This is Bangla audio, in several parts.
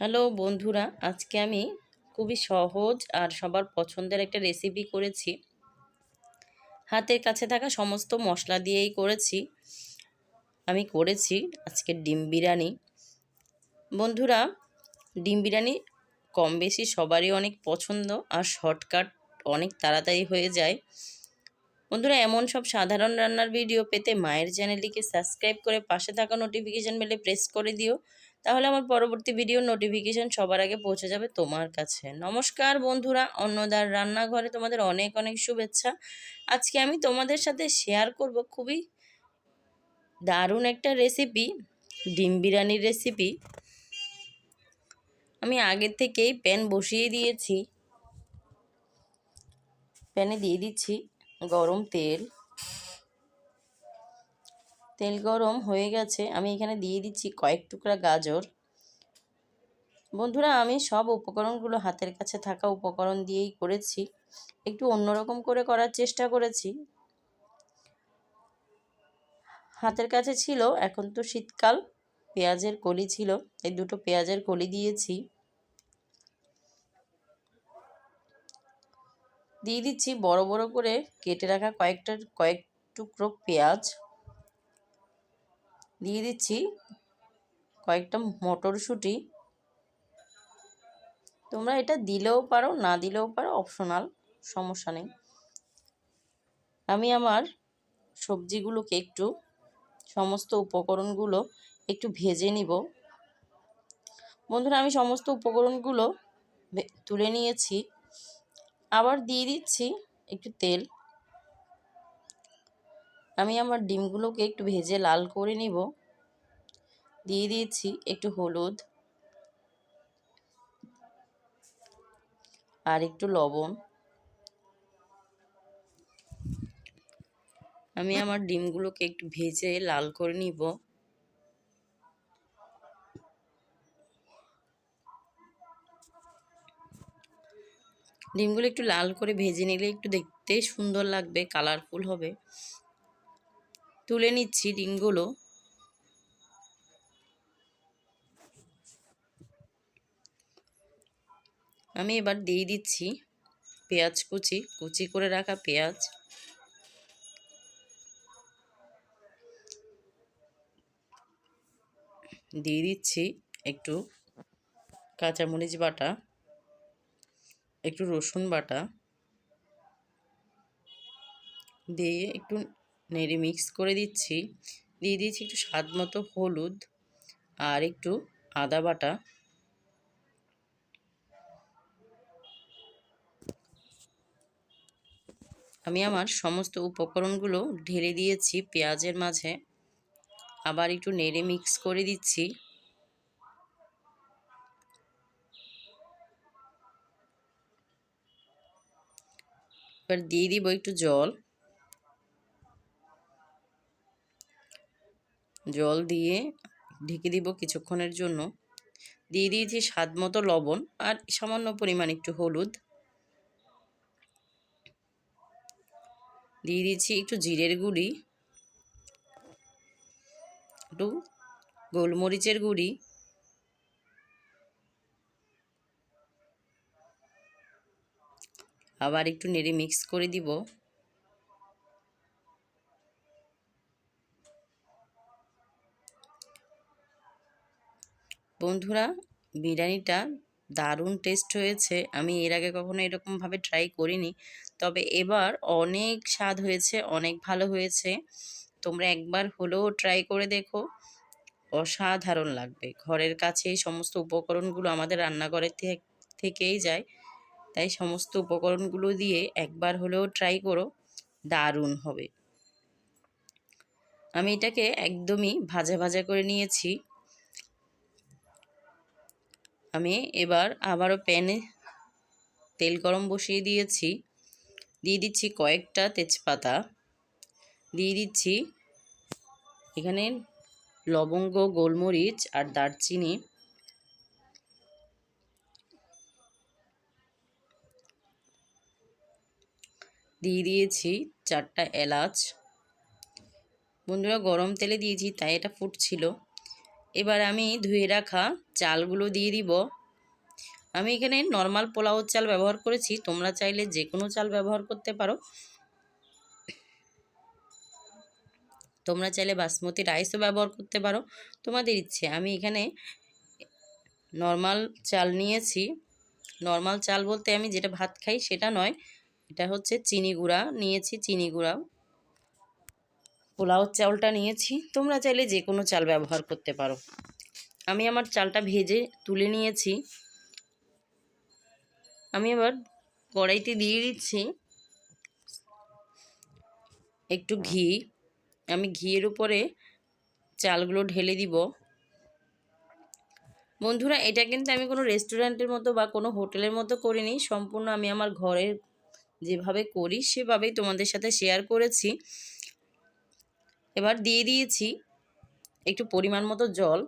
হ্যালো বন্ধুরা, আজকে আমি খুবই সহজ আর সবার পছন্দের একটা রেসিপি করেছি। হাতের কাছে থাকা সমস্ত মশলা দিয়েই করেছি। আমি করেছি আজকে ডিম বিরিয়ানি। বন্ধুরা, ডিম বিরিয়ানি কম বেশি সবারই অনেক পছন্দ আর শর্টকাট অনেক তাড়াতাড়ি হয়ে যায়। বন্ধুরা, এমন সব সাধারণ রান্নার ভিডিও পেতে মায়ের চ্যানেলটিকে সাবস্ক্রাইব করে পাশে থাকা নোটিফিকেশান বেলে প্রেস করে দিও। তাহলে আমার পরবর্তী ভিডিও নোটিফিকেশান সবার আগে পৌঁছে যাবে তোমার কাছে। নমস্কার বন্ধুরা, অন্নদার রান্নাঘরে তোমাদের অনেক অনেক শুভেচ্ছা। আজকে আমি তোমাদের সাথে শেয়ার করব খুবই দারুণ একটা রেসিপি ডিম বিরিয়ানির রেসিপি আমি আগে থেকেই প্যান বসিয়ে দিয়েছি। প্যানে দিয়ে দিচ্ছি গরম তেল। তেল গরম হয়ে গেছে, আমি এখানে দিয়ে দিচ্ছি কয়েক টুকরা গাজর। বন্ধুরা, আমি সব উপকরণগুলো হাতের কাছে থাকা উপকরণ দিয়েই করেছি। একটু অন্যরকম করে করার চেষ্টা করেছি। হাতের কাছে ছিল, এখন তো শীতকাল, পেঁয়াজের কলি ছিল, এই দুটো পেঁয়াজের কলি দিয়েছি। দিয়ে দিচ্ছি বড় বড় করে কেটে রাখা কয়েকটা, কয়েক টুকরো পেঁয়াজ। দিয়ে দিচ্ছি কয়েকটা মটরশুঁটি। তোমরা এটা দিলেও পারো, না দিলেও পারো অপশনাল সমস্যা নেই। আমি আমার সবজিগুলোকে একটু, সমস্ত উপকরণগুলো একটু ভেজে নিব। বন্ধুরা, আমি সমস্ত উপকরণগুলো তুলে নিয়েছি। আবার দিয়ে দিচ্ছি একটু তেল। আমি আমার ডিমগুলোকে একটু ভেজে লাল করে নিব। দিয়ে দিয়েছি একটু হলুদ আর একটু লবণ। আমি আমার ডিমগুলোকে একটু ভেজে লাল করে নিব। ডিমগুলো একটু লাল করে ভেজে নিলে একটু দেখতে সুন্দর লাগবে, কালারফুল হবে। তুলে নিচ্ছি ডিমগুলো। আমি এবার দিয়ে দিচ্ছি পেঁয়াজ কুচি কুচি করে রাখা পেঁয়াজ। দিয়ে দিচ্ছি একটু কাঁচামরিচ বাটা, একটু রসুন বাটা। দিয়ে একটু নেড়ে মিক্স করে দিচ্ছি। দিয়ে দিয়েছি একটু স্বাদ মতো হলুদ আর একটু আদা বাটা। আমি আমার সমস্ত উপকরণগুলো ঢেলে দিয়েছি পেঁয়াজের মাঝে। আবার একটু নেড়ে মিক্স করে দিচ্ছি। এবার দিয়ে দিব একটু জল। জল দিয়ে ঢেকে দিব কিছুক্ষণের জন্য। দিয়ে দিয়েছি স্বাদ মতো লবণ আর সামান্য পরিমাণ একটু হলুদ। দিয়ে দিয়েছি একটু জিরের গুঁড়ি। একটু গোলমরিচের গুঁড়ি। আবার একটু নেড়ে মিক্স করে দিব। বন্ধুরা, বিরিয়ানিটা দারুণ টেস্ট হয়েছে। আমি এর আগে কখনো এরকমভাবে ট্রাই করিনি। তবে এবার অনেক স্বাদ হয়েছে, অনেক ভালো হয়েছে। তোমরা একবার হলেও ট্রাই করে দেখো। অসাধারণ লাগবে। ঘরের কাছে এই সমস্ত উপকরণগুলো আমাদের রান্নাঘরের থেকেই যায়। তাই সমস্ত উপকরণগুলো দিয়ে একবার হলেও ট্রাই করো, দারুণ হবে। আমি এটাকে একদমই ভাজা ভাজা করে নিয়েছি। আমি এবার আবারও প্যানে তেল গরম বসিয়ে দিয়েছি। দিয়ে দিচ্ছি কয়েকটা তেজপাতা। দিয়ে দিচ্ছি এখানে লবঙ্গ, গোলমরিচ আর দারচিনি। দিয়ে দিয়েছি চারটা এলাচ। বন্ধুরা, গরম তেলে দিয়েছি, তাই এটা ফুটছিল। এবার আমি ধুয়ে রাখা চালগুলো দিয়ে দিব। আমি এখানে নর্মাল পোলাও চাল ব্যবহার করেছি, তোমরা চাইলে যে কোনো চাল ব্যবহার করতে পারো। তোমরা চাইলে বাসমতি রাইসও ব্যবহার করতে পারো। তোমাদের ইচ্ছে, আমি এখানে নর্মাল চাল নিয়েছি। নর্মাল চাল বলতে আমি যেটা ভাত খাই সেটা নয়, এটা হচ্ছে চিনি গুঁড়া, নিয়েছি চিনি গুঁড়া। পোলাও চালটা নিয়েছি। তোমরা চাইলে যে কোনো চাল ব্যবহার করতে পারো। আমি আমার চালটা ভেজে তুলে নিয়েছি। আমি এবার কড়াইতে দিয়ে দিচ্ছি একটু ঘি। আমি ঘিয়ের উপরে চালগুলো ঢেলে দিব। বন্ধুরা, এটা কিন্তু আমি কোনো রেস্টুরেন্টের মতো বা কোনো হোটেলের মতো করিনি। সম্পূর্ণ আমি আমার ঘরের যেভাবে করি, সেভাবেই তোমাদের সাথে শেয়ার করেছি। এবার দিয়ে দিয়েছি একটু পরিমাণ মতো জল।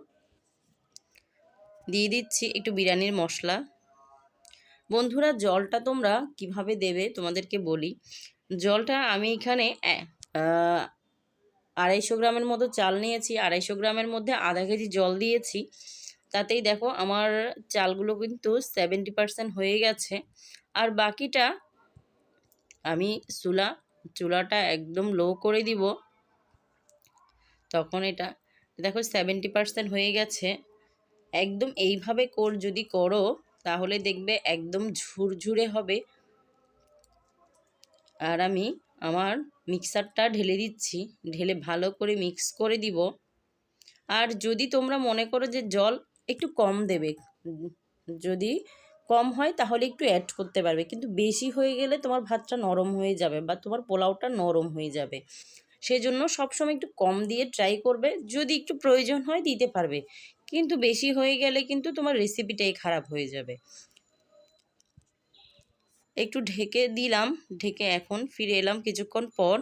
দিয়ে দিচ্ছি একটু বিরিয়ানির মশলা। বন্ধুরা, জলটা তোমরা কীভাবে দেবে তোমাদেরকে বলি। জলটা আমি এখানে আড়াইশো গ্রামের মতো চাল নিয়েছি। আড়াইশো গ্রামের মধ্যে আধা কেজি জল দিয়েছি। তাতেই দেখো আমার চালগুলো কিন্তু সেভেন্টি পারসেন্ট হয়ে গেছে। আর বাকিটা আমি চুলা, চুলাটা একদম লো করে দিব। তখন এটা, দেখো সেভেন্টি পারসেন্ট হয়ে গেছে। একদম এইভাবে কর যদি করো, তাহলে দেখবে একদম ঝুরঝুরে হবে। আর আমি আমার মিক্সারটা ঢেলে দিচ্ছি, ঢেলে ভালো করে মিক্স করে দিব। আর যদি তোমরা মনে করো যে জল একটু কম দেবে, যদি কম হয় তাহলে একটু অ্যাড করতে পারবে। কিন্তু বেশি হয়ে গেলে তোমার ভাতটা নরম হয়ে যাবে বা তোমার পোলাওটা নরম হয়ে যাবে। সেই জন্য সবসময় একটু কম দিয়ে ট্রাই করবে। যদি একটু প্রয়োজন হয় দিতে পারবে। কিন্তু বেশি হয়ে গেলে কিন্তু তোমার রেসিপিটাই খারাপ হয়ে যাবে। একটু ঢেকে দিলাম। ঢেকে এখন ফিরে এলাম কিছুক্ষণ পর।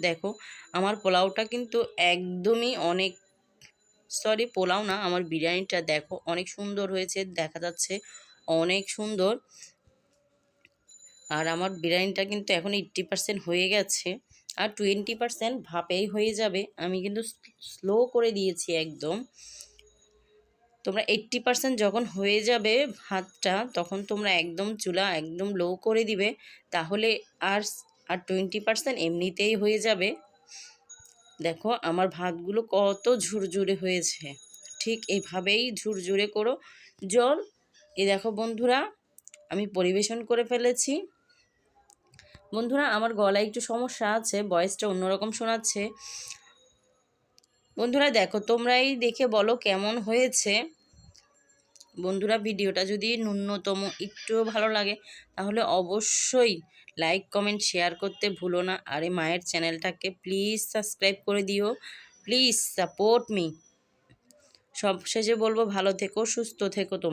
দেখো, আমার পোলাওটা কিন্তু একদমই অনেক সরি পোলাও না, আমার বিরিয়ানিটা দেখো অনেক সুন্দর হয়েছে, দেখা যাচ্ছে অনেক সুন্দর। আর আমার বিরিয়ানিটা কিন্তু এখন এইট্টি পারসেন্ট হয়ে গেছে। আর টোয়েন্টি পারসেন্ট ভাপেই হয়ে যাবে। আমি কিন্তু স্লো করে দিয়েছি একদম। তোমরা এইট্টি পারসেন্ট যখন হয়ে যাবে ভাতটা, তখন তোমরা একদম চুলা একদম লো করে দিবে। তাহলে আর আর টোয়েন্টি পারসেন্ট এমনিতেই হয়ে যাবে। দেখো আমার ভাতগুলো কত ঝুরঝুরে হয়েছে। ঠিক এইভাবেই ঝুরঝুরে করো। জল এই দেখো বন্ধুরা, আমি পরিবেশন করে ফেলেছি। বন্ধুরা, আমার গলায় একটু সমস্যা আছে বয়সটা অন্যরকম শোনাচ্ছে। বন্ধুরা, দেখো, তোমরাই দেখে বলো কেমন হয়েছে। বন্ধুরা, ভিডিওটা যদি ন্যূনতম একটুও ভালো লাগে, তাহলে অবশ্যই লাইক কমেন্ট শেয়ার করতে ভুলো না। আর, মায়ের চ্যানেলটাকে প্লিজ সাবস্ক্রাইব করে দিও। প্লিজ সাপোর্ট মি সব শেষে বলব, ভালো থেকো, সুস্থ থেকো তোমরা।